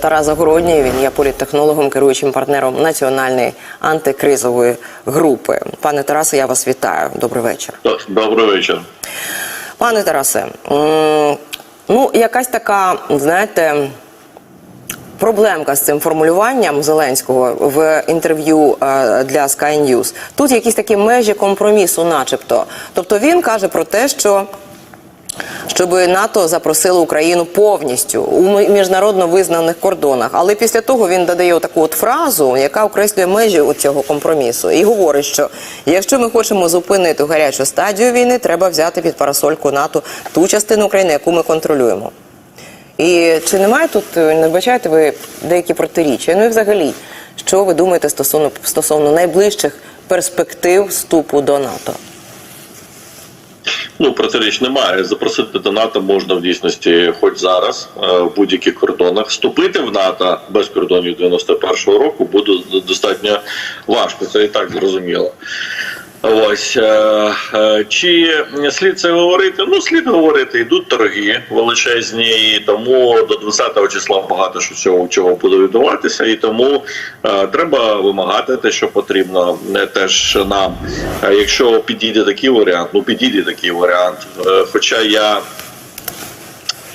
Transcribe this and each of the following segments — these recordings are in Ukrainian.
Тарас Загородній, він є політтехнологом, керуючим партнером національної антикризової групи. Пане Тарасе, я вас вітаю. Добрий вечір. Добрий вечір. Пане Тарасе, ну якась така, знаєте, проблемка з цим формулюванням Зеленського в інтерв'ю е, для Sky News. Тут якісь такі межі компромісу, начебто. Тобто він каже про те, що. Щоб НАТО запросило Україну повністю у міжнародно визнаних кордонах. Але після того він додає таку от фразу, яка окреслює межі у цього компромісу, і говорить, що якщо ми хочемо зупинити гарячу стадію війни, треба взяти під парасольку НАТО ту частину України, яку ми контролюємо. І чи немає тут, е, не бачаєте ви деякі протиріччя? Ну і взагалі, що ви думаєте стосовно стосовно найближчих перспектив вступу до НАТО? Ну протиріч немає. Запросити до НАТО можна в дійсності, хоч зараз, е, в будь-яких кордонах. Вступити в НАТО без кордонів 91-го року буде достатньо важко. Це і так зрозуміло. Ось е, е, чи слід це говорити? Ну слід говорити. Йдуть торги величезні, і тому до 20-го числа багато що цього чого буде відбуватися, і тому е, треба вимагати те, що потрібно Не теж нам. Е, якщо підійде такий варіант, ну підійде такий варіант. Е, хоча я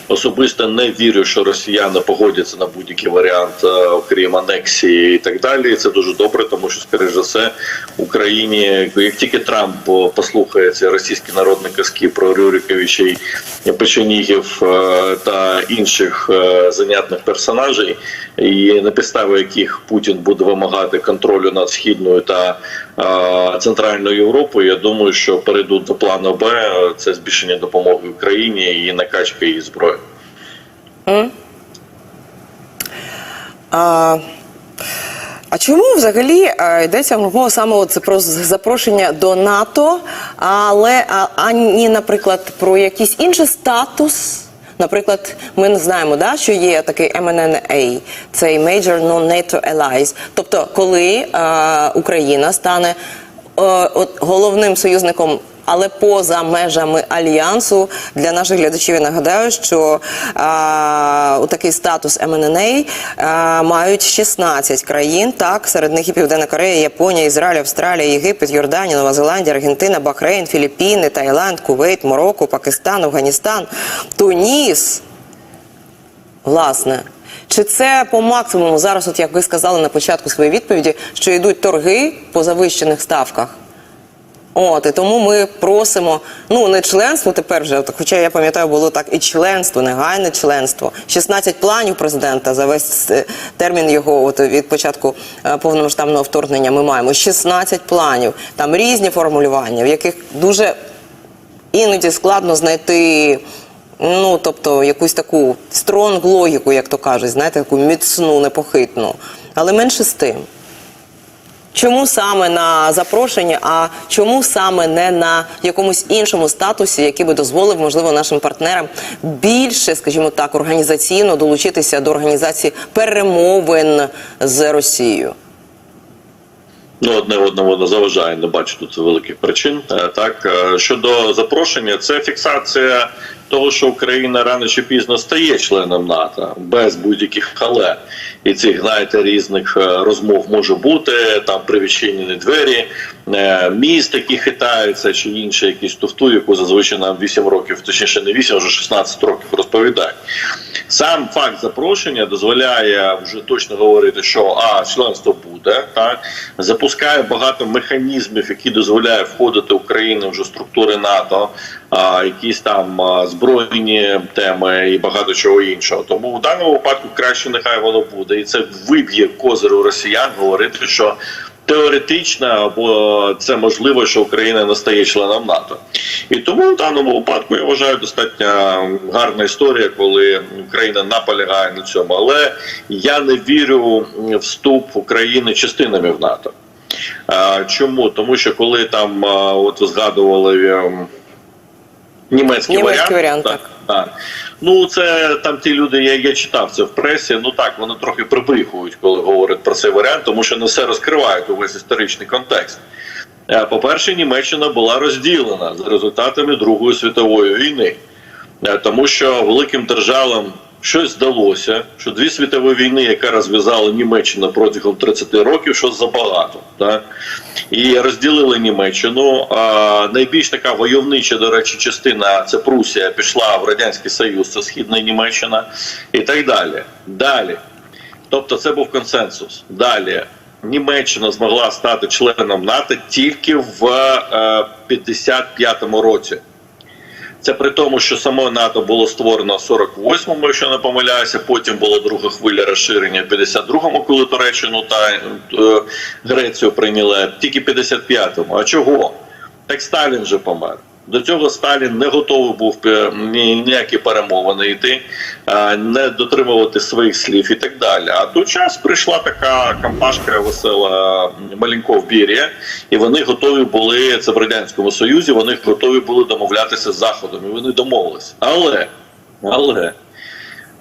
Особисто не вірю, що росіяни погодяться на будь-який варіант, е, окрім анексії і так далі. І Це дуже добре, тому що, скоріш за все, Україні, як тільки Трамп послухає ці російські народні казки про Рюриковичей, Печенігів е, та інших е, занятних персонажей, і на підставі яких Путін буде вимагати контролю над східною та центральною Європою, я думаю, що перейдуть до плану Б це збільшення допомоги Україні і накачка її зброї. А, а чому взагалі е, йдеться мова саме от про запрошення до НАТО, але а, ані, наприклад, про якийсь інший статус? Наприклад, ми не знаємо, да, що є такий MNNA, цей Major Non-NATO Allies. Тобто, коли е, Україна стане е, от, головним союзником але поза межами альянсу для наших глядачів я нагадаю, що а, у такий статус МННА а, мають 16 країн. Так, серед них і Південна Корея, Японія, Ізраїль, Австралія, Єгипет, Йорданія, Нова Зеландія, Аргентина, Бахрейн, Філіппіни, Таїланд, Кувейт, Марокко, Пакистан, Афганістан, Туніс. Власне. Чи це по максимуму зараз, от як ви сказали на початку своєї відповіді, що йдуть торги по завищених ставках? От і тому ми просимо ну не членство тепер вже, хоча я пам'ятаю, було так і членство, негайне членство. 16 планів президента за весь е, термін його от від початку е, повномасштабного вторгнення. Ми маємо 16 планів, там різні формулювання, в яких дуже іноді складно знайти. Ну, тобто якусь таку стронг логіку, як то кажуть, знаєте, таку міцну, непохитну. Але менше з тим. Чому саме на запрошення, а чому саме не на якомусь іншому статусі, який би дозволив, можливо, нашим партнерам більше, скажімо так, організаційно долучитися до організації перемовин з Росією? Ну, одне одному не заважає, не бачу тут великих причин. Е, Так е, щодо запрошення, це фіксація того, що Україна рано чи пізно стає членом НАТО без будь-яких але. І цих знаєте різних е, розмов може бути там при двері, е, міст, які хитаються, чи інше якісь туфту, яку зазвичай нам 8 років, точніше не 8, а вже 16 років розповідають. Сам факт запрошення дозволяє вже точно говорити, що а членство буде, так? Запускає багато механізмів, які дозволяють входити Україні вже в структури НАТО, якісь там збройні теми і багато чого іншого. Тому в даному випадку краще нехай воно буде, і це виб'є козир у росіян говорити, що. Теоретично, або це можливо, що Україна не стає членом НАТО, і тому в даному випадку я вважаю достатньо гарна історія, коли Україна наполягає на цьому. Але я не вірю в вступ України частинами в НАТО. Чому? Тому що коли там от згадували ем, німецький, Німецький варіант, так. так. Ну, це там ті люди, я, я читав це в пресі. Ну так, вони трохи прибріхують, коли говорять про цей варіант, тому що не все розкривають увесь історичний контекст. Е, По-перше, Німеччина була розділена за результатами Другої світової війни, Е, тому що великим державам щось здалося, що дві світові війни, яка розв'язала Німеччина протягом 30 років, що забагато. Так? І розділили Німеччину. А, найбільш така войовнича, до речі, частина це Прусія пішла в Радянський Союз, це Східна Німеччина і так далі. Далі. Тобто це був консенсус. Далі Німеччина змогла стати членом НАТО тільки в е, 55-му році. Це при тому, що саме НАТО було створено в 48-му, якщо не помиляюся. Потім була друга хвиля розширення в 52-му, коли Туреччину та е, Грецію прийняли. Тільки 55-му. А чого? Так Сталін же помер. До цього Сталін не готовий був е, ніякі перемовини йти, е, не дотримувати своїх слів і так далі. А тут час прийшла така компашка весела Малінков Бір'я, і вони готові були це в радянському союзі. Вони готові були домовлятися з заходом, і вони домовилися. Але але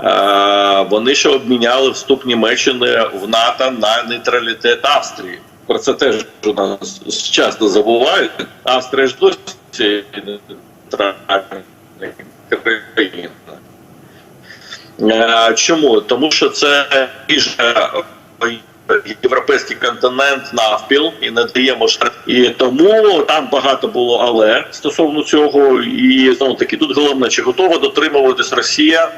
е, вони ще обміняли вступ Німеччини в НАТО на нейтралітет Австрії. Про це теж у нас часто забувають. Австрія ж досі нейтральна країна. Е, Чому? Тому що це більше європейський континент навпіл і не дає можливість. І тому там багато було але стосовно цього. І знову таки тут головне, чи готова дотримуватись Росія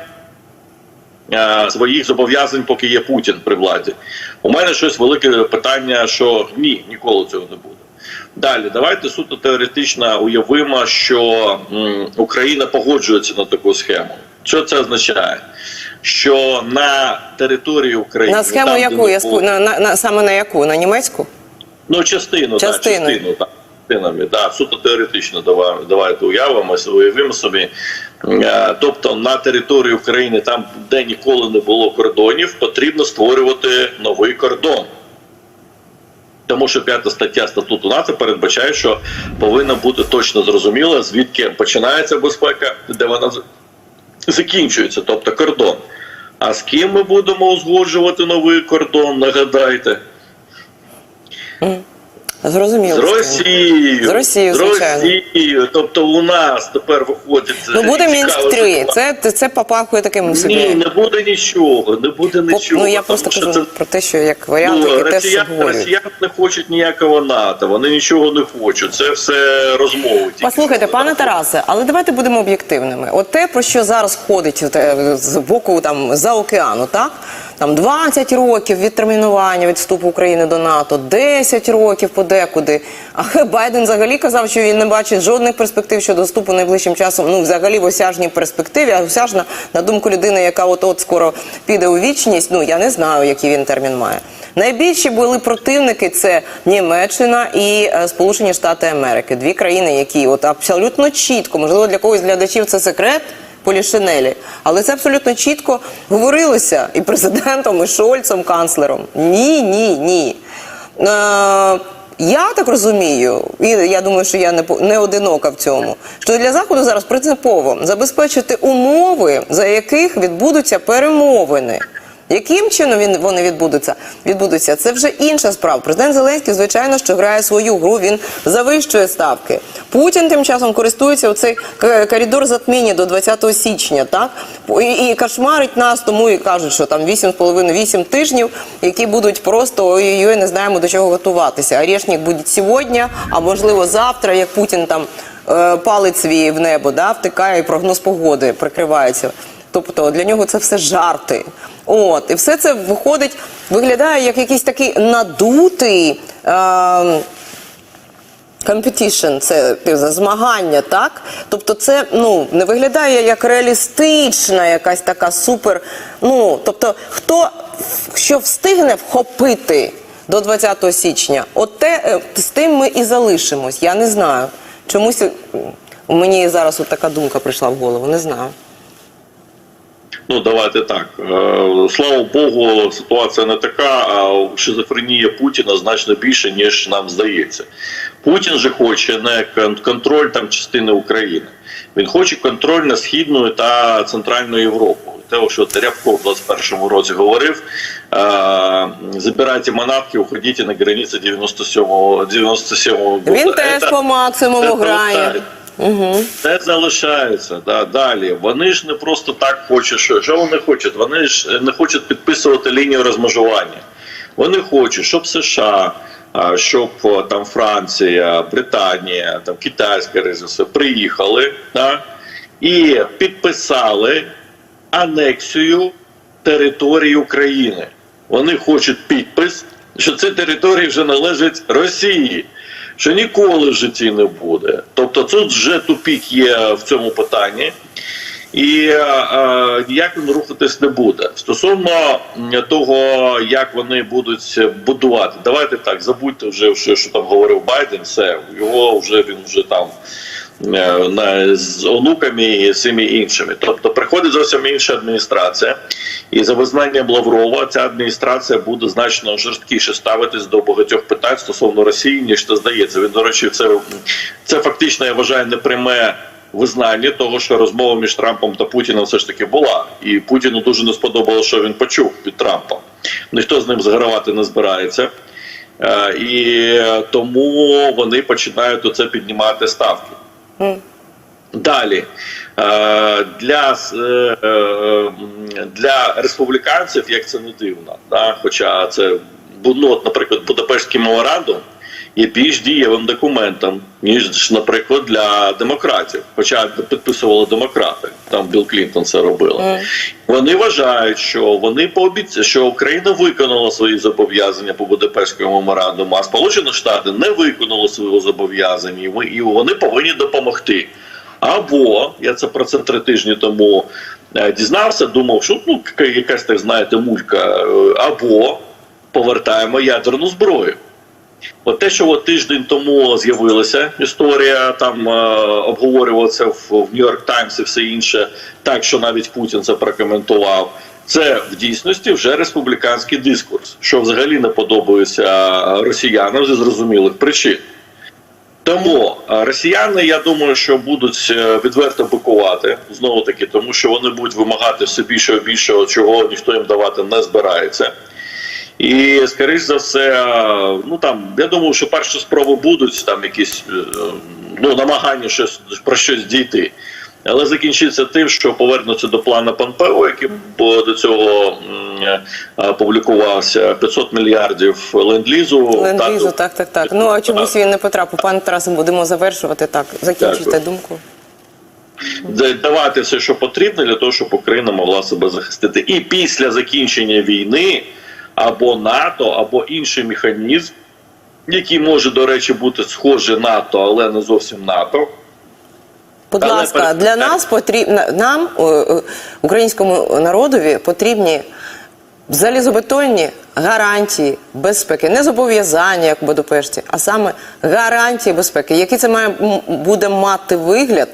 е, своїх зобов'язань, поки є Путін при владі. У мене щось велике питання, що ні, ніколи цього не буде. Далі, давайте суто теоретично уявимо, що м, Україна погоджується на таку схему. Що це означає? Що на території України На схему там, яку? Я було- на, на, на, саме на яку? На німецьку? Ну, частину, Частину. Да, частину так. Частинами, да, суто теоретично давай, давайте уявимо, уявимо собі. Е, Тобто на території України, там, де ніколи не було кордонів, потрібно створювати новий кордон. Тому що п'ята стаття статуту НАТО передбачає, що повинна бути точно зрозуміло, звідки починається безпека, де вона закінчується, тобто кордон. А з ким ми будемо узгоджувати новий кордон? Нагадайте. Зрозуміло. З Росією. З Росією, З. Росією. Тобто у нас тепер виходить. Ну буде Мінськ цікава 3 ситуація. Це, це попахує таким собі. Ні, не буде нічого, не буде нічого. ну я просто кажу це- про те, що як варіант, Ну, який теж росіяни, не хочуть ніякого НАТО, вони нічого не хочуть. Це все розмови. тільки Послухайте, пане Тарасе, але давайте будемо об'єктивними. От те, про що зараз ходить е, з боку там за океану, так там 20 років відтермінування від вступу України до НАТО, 10 років подекуди. А Байден взагалі казав, що він не бачить жодних перспектив щодо вступу найближчим часом. Ну, взагалі в осяжній перспективі. А осяжна, на думку людини, яка от от скоро піде у вічність. Ну я не знаю, який він термін має. Найбільші були противники це Німеччина і е, Сполучені Штати Америки. Дві країни, які от абсолютно чітко, можливо, для когось глядачів це секрет. Полішинелі, але це абсолютно чітко говорилося і президентом, і Шольцем, канцлером. Ні, ні, ні. Е, я так розумію, і я думаю, що я не не одинока в цьому. Що для заходу зараз принципово забезпечити умови, за яких відбудуться перемовини. Яким чином він вони відбудуться? Відбудуться це вже інша справа. Президент Зеленський, звичайно, що грає свою гру. Він завищує ставки. Путін тим часом користується оцей к- коридор затміння до 20 січня. Так і, і кошмарить нас, тому і кажуть, що там 8,5-8 тижнів, які будуть просто ой-ой-ой, не знаємо до чого готуватися. Орешник буде сьогодні, а можливо завтра, як Путін там е, палець свій в небо, да, втикає і прогноз погоди прикривається. Тобто для нього це все жарти. От, і все це виходить, виглядає як якийсь такий надутий. Е- Competition – це змагання, так? Тобто, це ну не виглядає як реалістична, якась така супер. Ну тобто, хто що встигне вхопити до 20 січня, от те е, з тим ми і залишимось. Я не знаю. Чомусь мені зараз от така думка прийшла в голову. Не знаю. Ну, давайте так. Е, Слава Богу, ситуація не така, а шизофренія Путіна значно більше, ніж нам здається. Путін же хоче не кон- контроль там частини України. Він хоче контроль над Східною та Центральною Європою. Те, що Рябко в 21-му році говорив, е, забирайте манатки, уходіть на границі 97-го 97-го года. Він теж по максимуму грає. Колосально. Це залишається. Да, далі. Вони ж не просто так хочуть, що, що вони хочуть? Вони ж не хочуть підписувати лінію розмежування. Вони хочуть, щоб США, щоб там Франція, Британія, там Китайська резервація приїхали да, і підписали анексію території України. Вони хочуть підпис, що ці території вже належать Росії, що ніколи в житті не буде. Тобто тут вже тупік є в цьому питанні. І е, е, ніяк він рухатись не буде. Стосовно того, як вони будуть будувати, давайте так, забудьте вже, що, що там говорив Байден, все, його вже він вже там на, з онуками і всіми іншими. Тобто приходить зовсім інша адміністрація, і за визнанням Лаврова ця адміністрація буде значно жорсткіше ставитись до багатьох питань стосовно Росії, ніж це здається. Він, до речі, це, це фактично я вважаю непряме визнання того, що розмова між Трампом та Путіним все ж таки була, і Путіну дуже не сподобалося, що він почув від Трампа. Ніхто з ним згравати не збирається. Е, І тому вони починають оце піднімати ставки. Далі е, для, е, е, для республіканців, як це не дивно, да? хоча це ну, наприклад, Будапештський меморандум є більш дієвим документом, ніж, наприклад, для демократів. Хоча підписували демократи, там Білл Клінтон це робила. Вони вважають, що вони пообіця, що Україна виконала свої зобов'язання по Будапештському меморандуму, а Сполучені Штати не виконали свого зобов'язання, і вони повинні допомогти. Або я це про це три тижні тому е, дізнався, думав, що ну якась так знаєте мулька, е, або повертаємо ядерну зброю. От те, що от тиждень тому з'явилася історія, там е, обговорювалося в, в Нью-Йорк Таймс і все інше, так що навіть Путін це прокоментував. Це в дійсності вже республіканський дискурс, що взагалі не подобається росіянам зі зрозумілих причин. Тому е, росіяни, я думаю, що будуть е, відверто бикувати знову таки, тому що вони будуть вимагати все більшого і більшого, чого ніхто їм давати не збирається. І скоріш за все, ну там я думаю, що перші спроби будуть там якісь е, ну намагання щось про щось дійти. Але закінчиться тим, що повернуться до плану Помпео, який до цього е, публікувався 500 мільярдів ленд-лізу. Ленд-лізу, Так, так, так, так. Ну а чомусь він не потрапив. Пане Тарасе, будемо завершувати так. Закінчуйте думку. Давати все, що потрібно, для того, щоб Україна могла себе захистити. І після закінчення війни або НАТО, або інший механізм, який може, до речі, бути схожий НАТО, але не зовсім НАТО. Будь Але ласка, перед- для нас потрібно нам, е, е, українському народові, потрібні залізобетонні гарантії безпеки, не зобов'язання, як в Будапешті, а саме гарантії безпеки. Який це має буде мати вигляд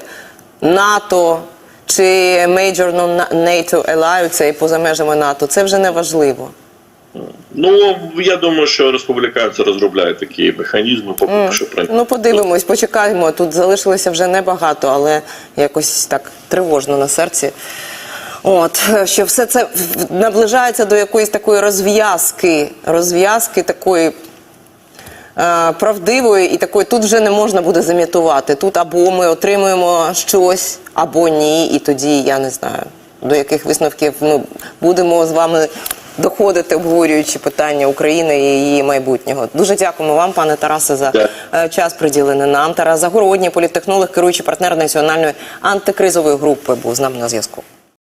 НАТО чи Major Non-NATO Ally, це поза межами НАТО, це вже не важливо. Ну я думаю, що республіканці розробляють такі механізми, поки що про Ну, подивимось, почекаємо. Тут залишилося вже небагато, але якось так тривожно на серці. От, що все це наближається до якоїсь такої розв'язки, розв'язки такої е, правдивої і такої, тут вже не можна буде замітувати. Тут або ми отримуємо щось, або ні, і тоді я не знаю, до яких висновків ми будемо з вами доходити, обговорюючи питання України і її майбутнього. Дуже дякуємо вам, пане Тарасе, за Дякую. е, час приділений нам. Тарас Загородній, політтехнолог, керуючий партнер національної антикризової групи, був з нами на зв'язку.